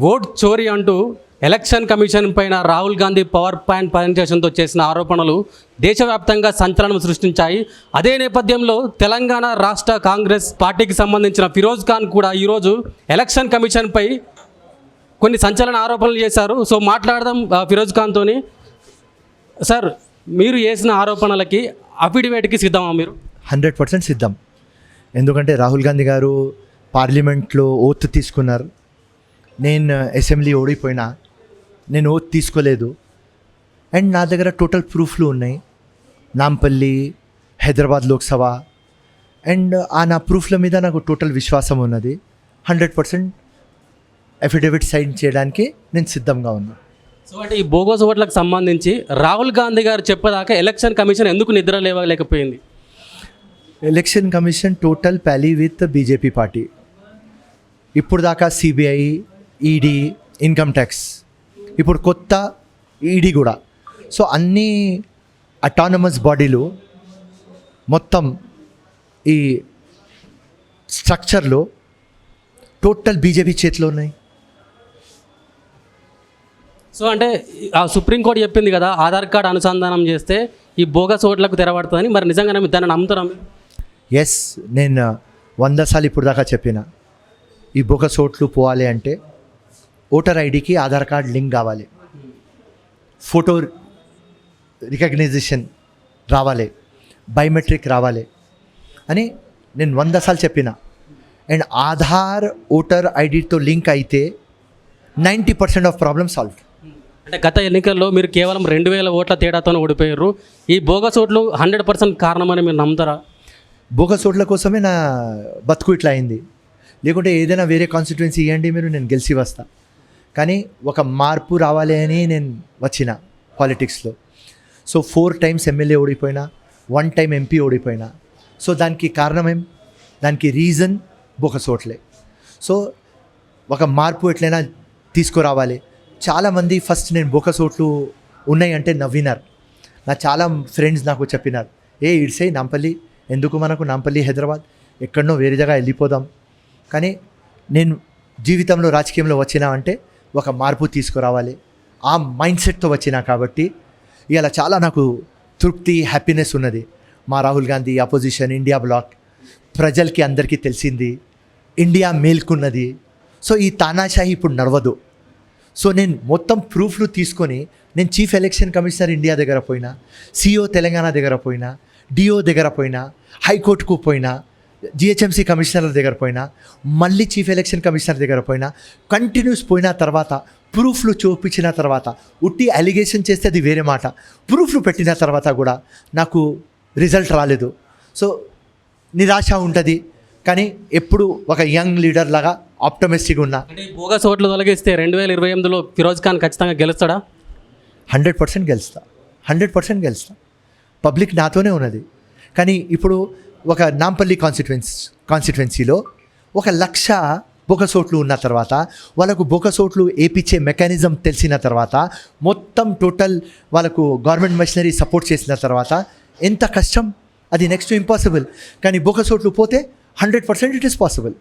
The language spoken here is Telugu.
ఓట్ చోరీ అంటూ ఎలక్షన్ కమిషన్ పైన రాహుల్ గాంధీ పవర్ పాయింట్ ప్రజెంటేషన్తో చేసిన ఆరోపణలు దేశవ్యాప్తంగా సంచలనం సృష్టించాయి. అదే నేపథ్యంలో తెలంగాణ రాష్ట్ర కాంగ్రెస్ పార్టీకి సంబంధించిన ఫిరోజ్ ఖాన్ కూడా ఈరోజు ఎలక్షన్ కమిషన్పై కొన్ని సంచలన ఆరోపణలు చేశారు. సో మాట్లాడదాం ఫిరోజ్ ఖాన్తోని. సార్ మీరు చేసిన ఆరోపణలకి అఫిడవిట్కి సిద్ధమా మీరు? హండ్రెడ్ పర్సెంట్ సిద్ధం. ఎందుకంటే రాహుల్ గాంధీ గారు పార్లమెంట్లో ఓత్ తీసుకున్నారు. నేను అసెంబ్లీ ఓడిపోయినా నేను ఓత్ తీసుకోలేదు. అండ్ నా దగ్గర టోటల్ ప్రూఫ్లు ఉన్నాయి. నాంపల్లి హైదరాబాద్ లోక్సభ. అండ్ ఆ నా ప్రూఫ్ల మీద నాకు టోటల్ విశ్వాసం ఉన్నది. హండ్రెడ్ పర్సెంట్ అఫిడవిట్ సైన్ చేయడానికి నేను సిద్ధంగా ఉన్నాను సో అంటే ఈ బోగోస్ ఓట్లకు సంబంధించి రాహుల్ గాంధీ గారు చెప్పేదాకా ఎలక్షన్ కమిషన్ ఎందుకు నిద్ర లేవలేకపోయింది? Election commission total pally with BJP party ఇప్పుడు దాకా సిబిఐ ఈడీ ఇన్కమ్ ట్యాక్స్ ఇప్పుడు కొత్త ఈడీ కూడా. సో అన్ని అటానమస్ బాడీలు మొత్తం ఈ స్ట్రక్చర్లో టోటల్ బీజేపీ చేతిలో ఉన్నాయి. సో అంటే ఆ సుప్రీంకోర్టు చెప్పింది కదా ఆధార్ కార్డు అనుసంధానం చేస్తే ఈ బోగస్ ఓట్లకు తెరబడుతుందని మరి నిజంగానే దాన్ని నమ్ముతారా? మీరు ఎస్ నేను వంద సార్లు ఇప్పుడు దాకా చెప్పిన. ఈ బొగస్ ఓట్లు పోవాలి అంటే ఓటర్ ఐడికి ఆధార్ కార్డ్ లింక్ కావాలి. ఫోటో రికగ్నైజేషన్ రావాలి. బయోమెట్రిక్ రావాలి అని నేను వంద సార్లు చెప్పిన. అండ్ ఆధార్ ఓటర్ ఐడితో లింక్ అయితే ninety percent of problem solve. అంటే గత ఎన్నికల్లో మీరు కేవలం రెండు వేల ఓట్ల తేడాతో ఓడిపోయారు. ఈ బోగస్ ఓట్లు హండ్రెడ్ పర్సెంట్ కారణమని మీరు నమ్ముతారా? బోగస్ ఓట్ల కోసమే నా బతుకు ఇట్లా అయింది. లేకుంటే ఏదైనా వేరే కాన్స్టిట్యున్సీ ఇవ్వండి మీరు నేను గెలిచి వస్తా. కానీ ఒక మార్పు రావాలి అని నేను వచ్చిన పాలిటిక్స్లో. సో ఫోర్ టైమ్స్ ఎమ్మెల్యే ఓడిపోయినా వన్ టైం ఎంపీ ఓడిపోయినా. సో దానికి కారణం ఏం? దానికి రీజన్ బోగస్ ఓట్లే సో ఒక మార్పు ఎట్లయినా తీసుకురావాలి. చాలామంది ఫస్ట్ నేను బొక ఓట్లు ఉన్నాయి అంటే నవ్వినారు. నా చాలా ఫ్రెండ్స్ నాకు చెప్పినారు. ఏ ఇడ్సే నాంపల్లి? ఎందుకు మనకు నాంపల్లి హైదరాబాద్? ఎక్కడనో వేరే జగ వెళ్ళిపోదాం. కానీ నేను జీవితంలో రాజకీయంలో వచ్చినా అంటే ఒక మార్పు తీసుకురావాలి. ఆ మైండ్ సెట్తో వచ్చినా కాబట్టి ఇలా చాలా నాకు తృప్తి హ్యాపీనెస్ ఉన్నది. మా Rahul Gandhi opposition India bloc ప్రజలకి అందరికీ తెలిసింది. ఇండియా మేల్కున్నది. సో ఈ తానాషాహి ఇప్పుడు నడవదు. సో నేను మొత్తం ప్రూఫ్లు తీసుకొని నేను చీఫ్ ఎలక్షన్ కమిషనర్ ఇండియా దగ్గర పోయినా సిఓ తెలంగాణ దగ్గర పోయినా డిఓ దగ్గర పోయినా హైకోర్టుకు పోయినా జిహెచ్ఎంసీ కమిషనర్ దగ్గర పోయినా మళ్ళీ చీఫ్ ఎలక్షన్ కమిషనర్ దగ్గర పోయినా కంటిన్యూస్ పోయిన తర్వాత ప్రూఫ్లు చూపించిన తర్వాత ఉట్టి అలిగేషన్ చేస్తే అది వేరే మాట. ప్రూఫ్లు పెట్టిన తర్వాత కూడా నాకు రిజల్ట్ రాలేదు. సో నిరాశ ఉంటుంది. కానీ ఎప్పుడు ఒక యంగ్ లీడర్ లాగా ఆప్టమిస్టిక్ ఉన్నా. అంటే బోగస్ ఓట్లు తొలగిస్తే రెండు వేల ఇరవై ఎనిమిదిలో ఫిరోజ్ ఖాన్ ఖచ్చితంగా గెలుస్తాడా? హండ్రెడ్ పర్సెంట్ గెలుస్తా. హండ్రెడ్ పర్సెంట్ గెలుస్తా. పబ్లిక్ నాతోనే ఉన్నది. కానీ ఇప్పుడు ఒక నాంపల్లి కాన్స్టిట్యువెన్స్ కాన్స్టిట్యువెన్సీలో ఒక లక్ష బొకసోట్లు ఉన్న తర్వాత వాళ్ళకు బొకసోట్లు ఏపిచ్చే మెకానిజం తెలిసిన తర్వాత మొత్తం టోటల్ వాళ్ళకు గవర్నమెంట్ మెషినరీ సపోర్ట్ చేసిన తర్వాత ఎంత కష్టం? అది నెక్స్ట్ ఇంపాసిబుల్ కానీ బొకసోట్లు పోతే hundred percent it is possible